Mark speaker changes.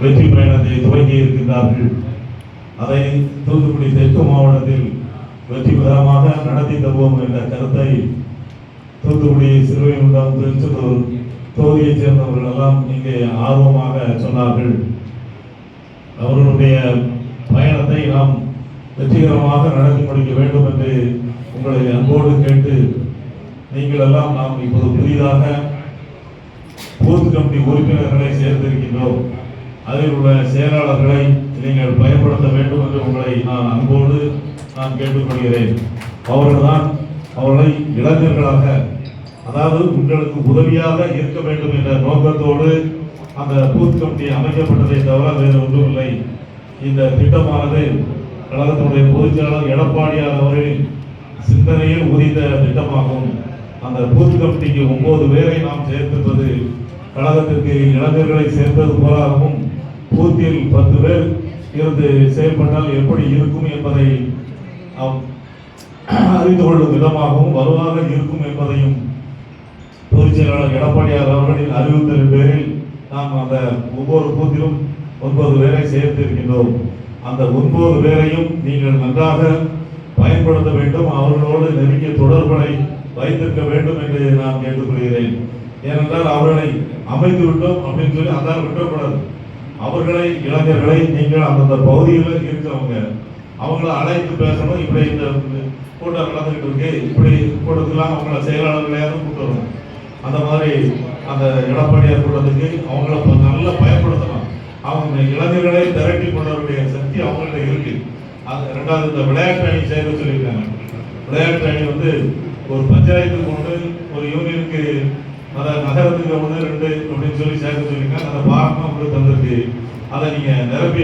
Speaker 1: வெற்றி பயணத்தை துவங்கி இருக்கின்றார்கள். அதை தூத்துக்குடி தெற்கு மாவட்டத்தில் வெற்றிகரமாக நடத்தி தருவோம் என்ற கருத்தை தூத்துக்குடி சிறுவைகுண்டம் திருச்செந்தூர் தொகுதியைச் சேர்ந்தவர்கள் எல்லாம் இங்கே ஆர்வமாக சொன்னார்கள். அவர்களுடைய பயணத்தை நாம் வெற்றிகரமாக நடத்தி முடிக்க வேண்டும் என்று உங்களை அன்போடு கேட்டு நீங்கள் எல்லாம் நாம் இப்போது புதிதாக பூத் கமிட்டி உறுப்பினர்களை சேர்ந்திருக்கின்றோம் அதில் உள்ள செயலாளர்களை நீங்கள் பயன்படுத்த வேண்டும் என்று உங்களை நான் அன்போடு நான் கேட்டுக்கொள்கிறேன். அவர்கள்தான் அவர்களை இளைஞர்களாக அதாவது உங்களுக்கு உதவியாக இருக்க வேண்டும் என்ற நோக்கத்தோடு அந்த பூத் கமிட்டி அமைக்கப்பட்டதை தவிர வேறு ஒன்றும் இல்லை. இந்த திட்டமானது கழகத்தினுடைய பொதுச்செயலாளர் எடப்பாடியார் அவர்களின் சிந்தனையில் உதித்த திட்டமாகும். அந்த பூத் கமிட்டிக்கு ஒன்பது பேரை நாம் சேர்த்திருப்பது கழகத்திற்கு இளைஞர்களை சேர்ந்தது போலாகவும் பூத்தில் பத்து பேர் இருந்து செயல்பட்டால் எப்படி இருக்கும் என்பதை அறிந்து கொள்ளும் விதமாகவும் வலுவாக இருக்கும் என்பதையும் பொதுச் செயலாளர் எடப்பாடியார் அவர்களின் அறிவுறுத்தலின் பேரில் நாம் அந்த ஒவ்வொரு பூத்திலும் ஒன்பது பேரை சேர்த்திருக்கின்றோம். அந்த ஒன்பது பேரையும் நீங்கள் நன்றாக பயன்படுத்த வேண்டும். அவர்களோடு நெருங்கிய தொடர்புகளை வைத்திருக்க வேண்டும் என்று நான் கேட்டுக்கொள்கிறேன். ஏனென்றால் அவர்களை அமைத்து விட்டோம் அப்படின்னு சொல்லி அதான் விட்டக்கூடாது அவர்களை இளைஞர்களை நீங்கள் அந்தந்த பகுதியில் இருக்கிறவங்க அவங்கள அழைத்து பேசணும். இப்படி இந்த கூட்டம் நடந்துகிட்டு இருக்கு. இப்படி கூட்டத்துலாம் அவங்கள செயலாளர்களையாவது கூட்டு வரணும் அந்த மாதிரி அந்த எடப்பாடியார் கூட்டத்துக்கு அவங்கள ப- நல்லா பயன்படுத்தணும். அவங்க இளைஞர்களை திரட்டி கொண்டவருடைய சக்தி அவங்கள்ட்ட இருக்கு. அது ரெண்டாவது இந்த விளையாட்டு அணி செய்ய சொல்லியிருக்காங்க. விளையாட்டு அணி வந்து ஒரு பஞ்சாயத்துக்கு ஒன்று ஒரு யூனியனுக்கு அதை நகரத்துக்கு ஒன்று ரெண்டு அப்படின்னு சொல்லி அதை நீங்க நீங்கள் நிரப்பி